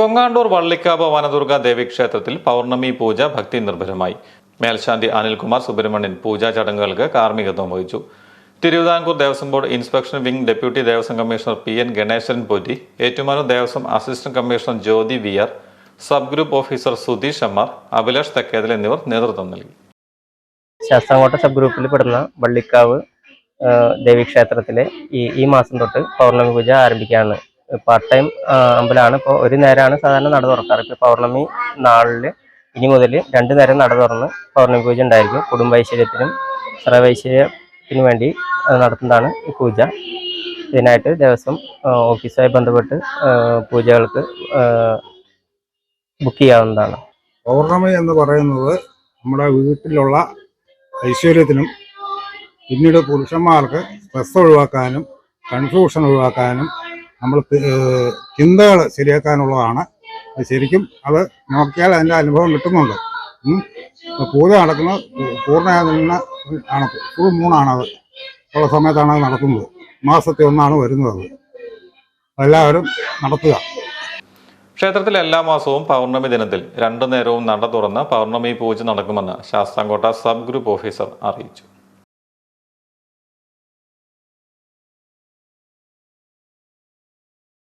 കൊങ്ങാണ്ടൂർ വള്ളിക്കാവ് വനദുർഗ ദേവീക്ഷേത്രത്തിൽ പൗർണമി പൂജ ഭക്തി നിർഭരമായി. മേൽശാന്തി അനിൽകുമാർ സുബ്രഹ്മണ്യൻ പൂജാ ചടങ്ങുകൾക്ക് കാർമ്മികത്വം വഹിച്ചു. Thiruvithamkoor Devaswom board inspection wing deputy Devaswom commissioner P N Ganesan Potti Ettumanoor Devaswom assistant commissioner Jyothi V R sub group officer Sudheesh Ammar Abhilash Thekkethal എന്നിവർ നേതൃത്വം നൽകി. Sasthamkotta sub ഗ്രൂപ്പിൽ പെടുന്ന വള്ളിക്കാവ് ദേവീക്ഷേത്രത്തിലെ ഈ ഈ മാസം തൊട്ട് പൗർണമി പൂജ ആരംഭിക്കുകയാണ്. പാർട്ട് ടൈം അമ്പലമാണ്. ഇപ്പോൾ ഒരു നേരമാണ് സാധാരണ നട തുറക്കാറ്. ഇപ്പോൾ പൗർണമി നാളിൽ ഇനി മുതൽ രണ്ട് നേരം നട തുറന്ന് പൗർണമി പൂജ ഉണ്ടായിരിക്കും. കുടുംബൈശ്വര്യത്തിനും സർവൈശ്വര്യത്തിനു വേണ്ടി നടത്തുന്നതാണ് ഈ പൂജ. ഇതിനായിട്ട് ദിവസം ഓഫീസുമായി ബന്ധപ്പെട്ട് പൂജകൾക്ക് ബുക്ക് ചെയ്യാവുന്നതാണ്. പൗർണമി എന്ന് പറയുന്നത് നമ്മുടെ വീട്ടിലുള്ള ഐശ്വര്യത്തിനും പിന്നീട് പുരുഷന്മാർക്ക് സ്ട്രെസ് ഒഴിവാക്കാനും കൺഫ്യൂഷൻ ഒഴിവാക്കാനും നമ്മൾ ചിന്തകൾ ശരിയാക്കാനുള്ളതാണ്. ശരിക്കും അത് നോക്കിയാൽ അതിന്റെ അനുഭവം കിട്ടുന്നുണ്ട്. പൂജ നടക്കുന്നത് പൂർണ ആണ്. ഫുൾ മൂണാണത്. ഉള്ള സമയത്താണ് അത് നടത്തുന്നത് മാസത്തെ ഒന്നാണ് വരുന്നത്. എല്ലാവരും നടത്തുക. ക്ഷേത്രത്തിൽ എല്ലാ മാസവും പൗർണമി ദിനത്തിൽ രണ്ടു നേരവും നട തുറന്ന് പൗർണമി പൂജ നടക്കുമെന്ന് ശാസ്താംകോട്ട സബ് ഗ്രൂപ്പ് ഓഫീസർ അറിയിച്ചു.